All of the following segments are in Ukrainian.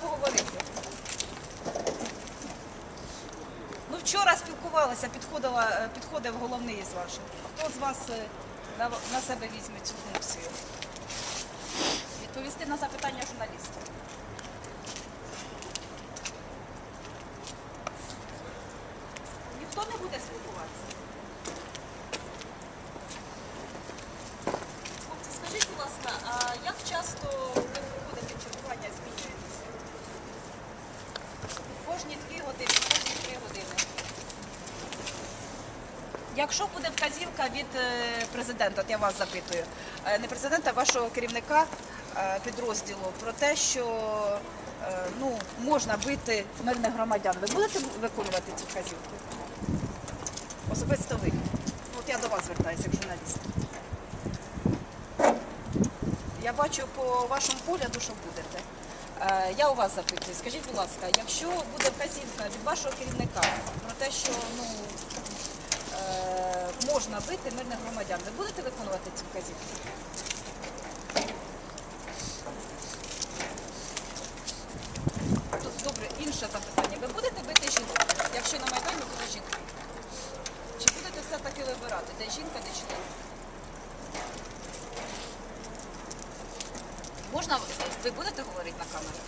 поговорити. Ну, вчора спілкувалася, підходила, е, підходив головний із ваших. Хто з вас е, на, на себе візьме цю функцію? Відповісти на запитання журналістів. Ніхто не буде спілкуватися. Хлопці, скажіть, будь ласка, а як часто Якщо буде вказівка від е, президента, от я вас запитую, е, не президента, а вашого керівника е, підрозділу про те, що ну, можна бити мирних громадян, ви будете виконувати цю вказівку? Особисто ви. От я до вас звертаюся як журналіст. Я бачу по вашому погляду, що будете. Я у вас запитую, скажіть, будь ласка, якщо буде вказівка від вашого керівника про те, що ну, можна бити мирних громадян, ви будете виконувати цю вказівку? Добре, інше запитання. Ви будете бити жінок, якщо на Майдані буде жінка? Чи будете все-таки вибирати, де жінка, де чоловік? Можна, ви будете говорити на камеру?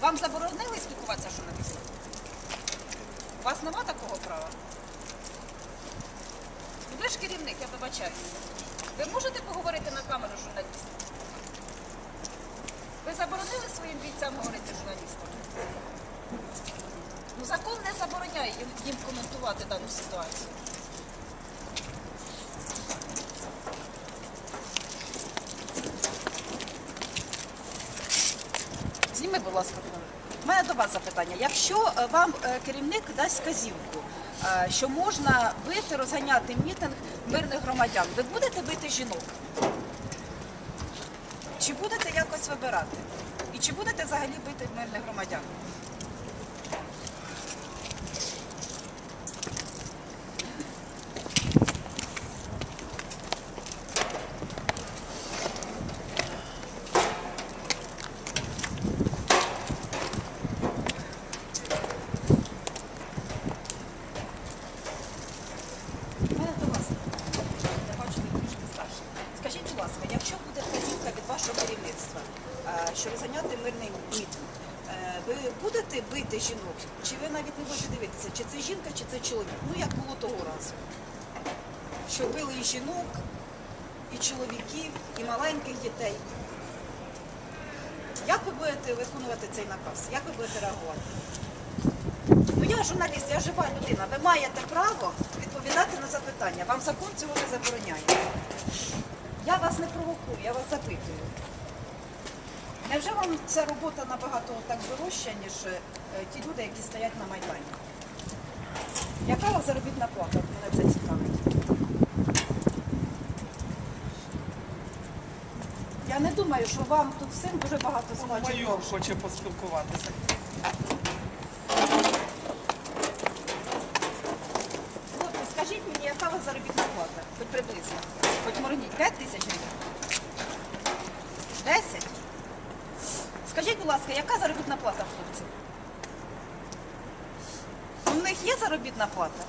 Вам заборонили спілкуватися з журналістами? У вас нема такого права? Ж керівник, я вибачаю. Ви можете поговорити на камеру з журналістом? Ви заборонили своїм бійцям говорити з журналістами? Ну, закон не забороняє їм, їм коментувати дану ситуацію. Зніми, будь ласка. У мене до вас запитання. Якщо е, вам е, керівник дасть вказівку, е, що можна бити, розганяти мітинг мирних громадян, ви будете бити жінок? Чи будете якось вибирати? І чи будете взагалі бити мирних громадян? У мене до вас. Я бачу, ви трішки старший. Скажіть, будь ласка, якщо буде вказівка від вашого керівництва, е, що розганяти мирний мітинг, е, ви будете бити жінок? Чи ви навіть не будете дивитися, чи це жінка, чи це чоловік? Ну, як було того разу. Що били і жінок, і чоловіків, і маленьких дітей. Як ви будете виконувати цей наказ? Як ви будете реагувати? Ну я журналіст, я жива людина. Ви маєте право відповідати на запитання. Вам закон цього не забороняє. Я вас не провокую, я вас запитую. Невже вам ця робота набагато так дорожча, ніж е, ті люди, які стоять на Майдані? Яка у вас заробітна плата? Мене це цікавить. Я не думаю, що вам тут всім дуже багато сплачують. Майор хоче поспілкуватися. Хлопці, скажіть мені, яка у вас заробітна плата? Хоч приблизно. Хоч моргніть. 5 тисяч гривень? 10? Скажіть, будь ласка, яка заробітна плата, хлопці? У них є заробітна плата?